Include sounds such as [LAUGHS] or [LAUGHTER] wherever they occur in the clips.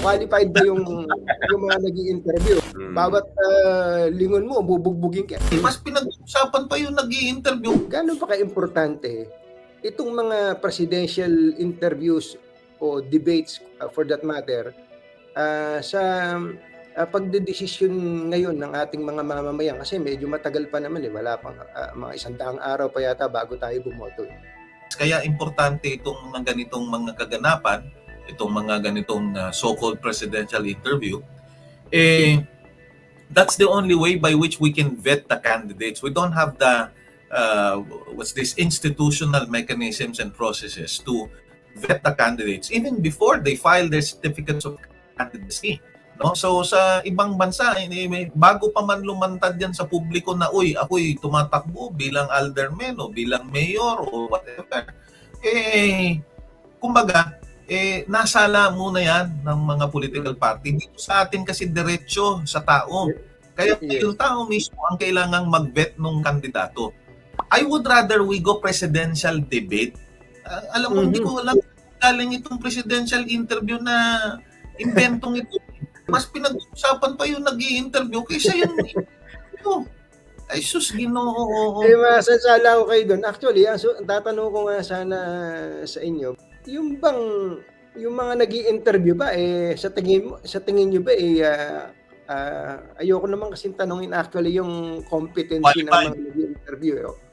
Qualified ba yung yung mga nag interview Mm. Bawat ah, lingon mo, bubugbugin ka. Mas pinag-usapan pa yung nag interview Gaano ba ka-importante itong mga presidential interviews o debates uh, for that matter ah, sa uh, pagdedesisyon ngayon ng ating mga mamamayan kasi medyo matagal pa naman eh wala pang ah, mga isang daang araw pa yata bago tayo bumoto. eh. Kaya importante itong mga ganitong mga kaganapan, itong mga ganitong uh, so-called presidential interview, eh, that's the only way by which we can vet the candidates. We don't have the, uh, what's this, institutional mechanisms and processes to vet the candidates even before they file their certificates of candidacy. No? So sa ibang bansa, eh, may- bago pa man lumantad yan sa publiko na, uy, ako'y tumatakbo bilang alderman o bilang mayor o whatever, eh, kumbaga, eh, nasala muna yan ng mga political party. Dito sa atin kasi diretsyo sa tao. Kaya yung tao mismo ang kailangang mag-vet nung kandidato. I would rather we go presidential debate. Ah, alam mo, hindi Mhm. ko alam galing itong presidential interview na inventong ito. Mas pinag-usapan pa yung nag interview kaysa yung interview. [LAUGHS] Ay, sus, ginoo. Eh, masasala ko kayo doon. Actually, ang su- tatanong ko nga sana sa inyo, yung bang yung mga nag interview ba eh sa tingin mo sa tingin niyo ba eh ah, ah, ayoko naman kasi tanongin actually yung competency ng mga nag interview eh.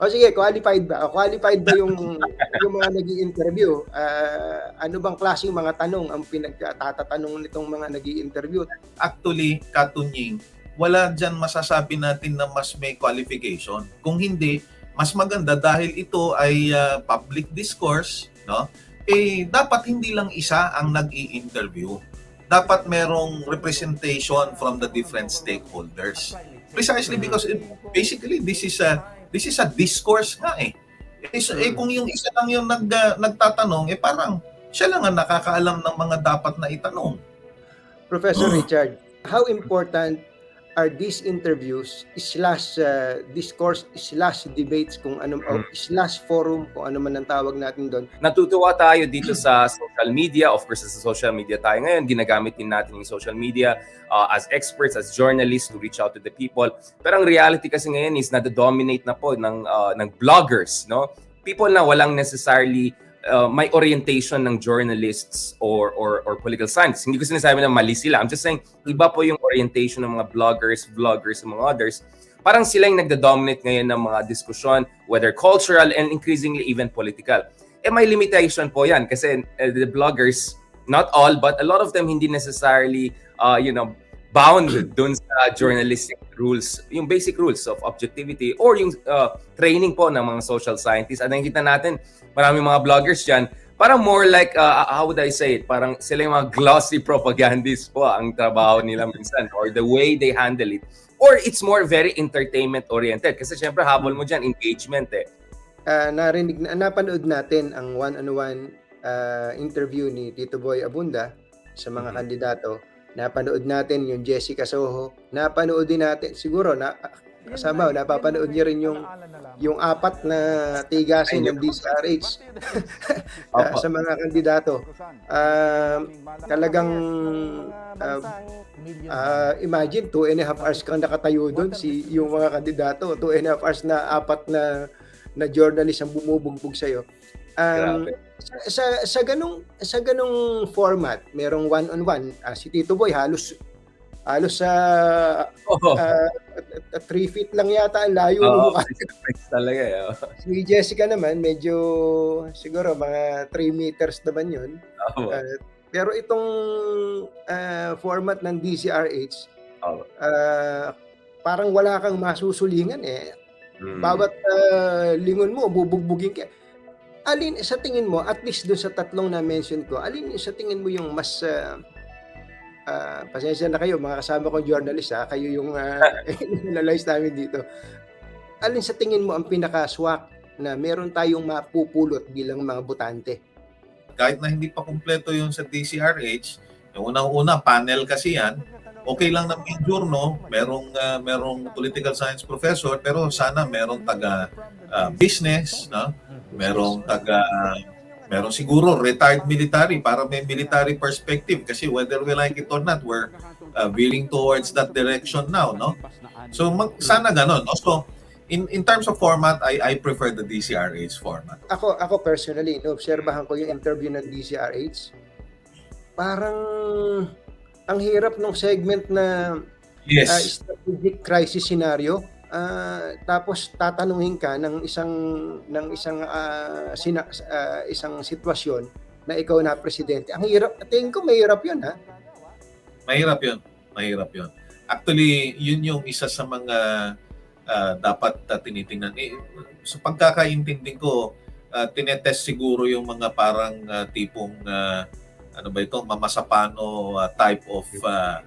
O sige, qualified ba? Qualified ba yung yung mga nag interview ano bang klaseng mga tanong ang pinagtatatanong nitong mga nag interview actually, katunying, wala dyan masasabi natin na mas may qualification. Kung hindi, mas maganda dahil ito ay uh, public discourse, no? Eh, dapat hindi lang isa ang nag-i-interview. Dapat merong representation from the different stakeholders. Precisely because it, basically this is a this is a discourse nga eh. Eh, so- eh, kung yung isa lang yung nag, uh, nagtatanong, eh parang siya lang ang nakakaalam ng mga dapat na itanong. Professor Richard, how important are these interviews slash uh, discourse slash debates kung ano o slash forum kung ano man ang tawag natin doon natutuwa tayo dito sa social media. Of course, sa social media tayo ngayon, ginagamit din natin yung social media uh, as experts, as journalists to reach out to the people. Pero ang reality kasi ngayon is nado-dominate na po ng, uh, ng bloggers, no? People na walang necessarily uh, may orientation ng journalists or, or or political science. Hindi ko sinasabi na mali sila. I'm just saying, iba po yung orientation ng mga bloggers, vloggers, mga others. Parang sila yung nagda-dominate ngayon ng mga diskusyon, whether cultural and increasingly even political eh may limitation po yan kasi uh, the bloggers not all but a lot of them hindi necessarily uh, you know bound dun sa journalistic rules yung basic rules of objectivity or yung uh, training po ng mga social scientists. At nakikita natin maraming mga bloggers dyan parang more like uh, how would I say it? Parang sila yung mga glossy propagandists po ang trabaho nila minsan or the way they handle it. Or it's more very entertainment oriented kasi syempre habol mo dyan engagement eh. Ah, narinig na napanood natin ang one-on-one ah, interview ni Tito Boy Abunda sa mga Mhm. kandidato napanood natin yung Jessica Soho. Napanood din natin siguro na kasama napapanood niyo rin yung yung apat na tigasin ng DCRH [LAUGHS] ah, sa mga kandidato. Ah, talagang ah, ah, imagine two and a half hours kang nakatayo doon si yung mga kandidato. Two and a half hours na apat na na journalist ang bumubugbog sa iyo um, Grabe. Sa, sa sa ganung sa ganung format merong one on one si Tito Boy halos halos sa Oh. ah, 3 feet lang yata ang layo [LAUGHS] ng mukha. talaga eh. oh. Si Jessica naman, medyo siguro mga 3 meters naman yun. Oo. Uh, pero itong ah, format ng DCRH, Oo. ah, parang wala kang masusulingan eh. Mm. Bawat ah, lingon mo, bubugbugin ka. Alin sa tingin mo, at least doon sa tatlong na-mention ko, alin sa tingin mo yung mas ah, ah, pasensya na kayo, mga kasama kong journalist ha, kayo yung [LAUGHS] uh, analyze namin dito. Alin sa tingin mo ang pinaka-swak na meron tayong mapupulot bilang mga botante? kahit na hindi pa kumpleto yung sa DCRH, yung unang-una panel kasi yan, okay lang na may journal, merong ah, merong political science professor, pero sana merong taga ah, business, no? Merong taga meron siguro retired military para may military perspective kasi whether we like it or not, we're uh, veering towards that direction now, no? So mag, sana ganon. no? So in in terms of format, I I prefer the DCRH format. Ako, ako personally, naobserbahan ko yung interview ng DCRH. Parang ang hirap ng segment na Yes. strategic crisis scenario. Ah, tapos tatanungin ka ng isang ng isang ah, sina- ah, isang sitwasyon na ikaw na presidente. Ang hirap, tingin ko mahirap 'yun ha. Mahirap 'yun. Mahirap 'yun. Actually, yun yung isa sa mga ah, dapat uh, tinitingnan. Eh, sa pagkakaintindi ko, uh, tinetest siguro yung mga parang ah, tipong ah, ano ba ito, mamasapano ah, type of ah,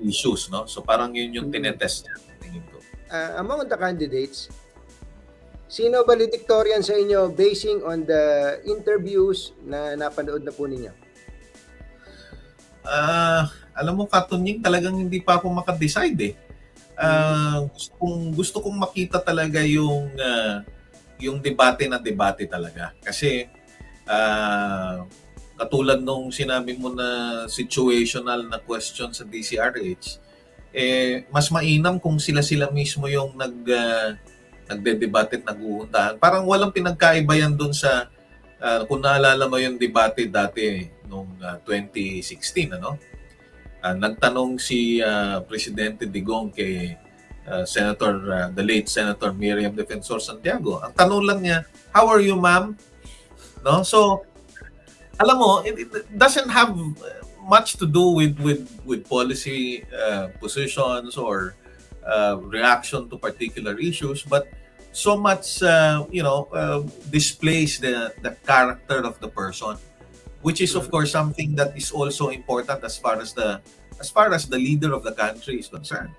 issues, no? So parang yun yung Mm. tinetest niya, tingin Ah, among the candidates, sino valedictorian sa inyo basing on the interviews na napanood na po ninyo? Ah, alam mo katunying talagang hindi pa ako makadecide eh. Ah, gusto kong gusto kong makita talaga yung ah, yung debate na debate talaga. Kasi ah, katulad nung sinabi mo na situational na question sa DCRH, eh mas mainam kung sila-sila mismo yung nag ah, nagde-debate at nag-uundahan. Parang walang pinagkaiba yan dun sa ah, kung naalala mo yung debate dati nung ah, 2016 ano? Ah, nagtanong si ah, Presidente Digong kay ah, Senator ah, the late Senator Miriam Defensor Santiago. Ang tanong lang niya, "How are you, ma'am?" No? So alam mo, it, it doesn't have much to do with with with policy uh, positions or uh, reaction to particular issues, but so much uh, you know uh, displays the the character of the person, which is of course something that is also important as far as the as far as the leader of the country is concerned.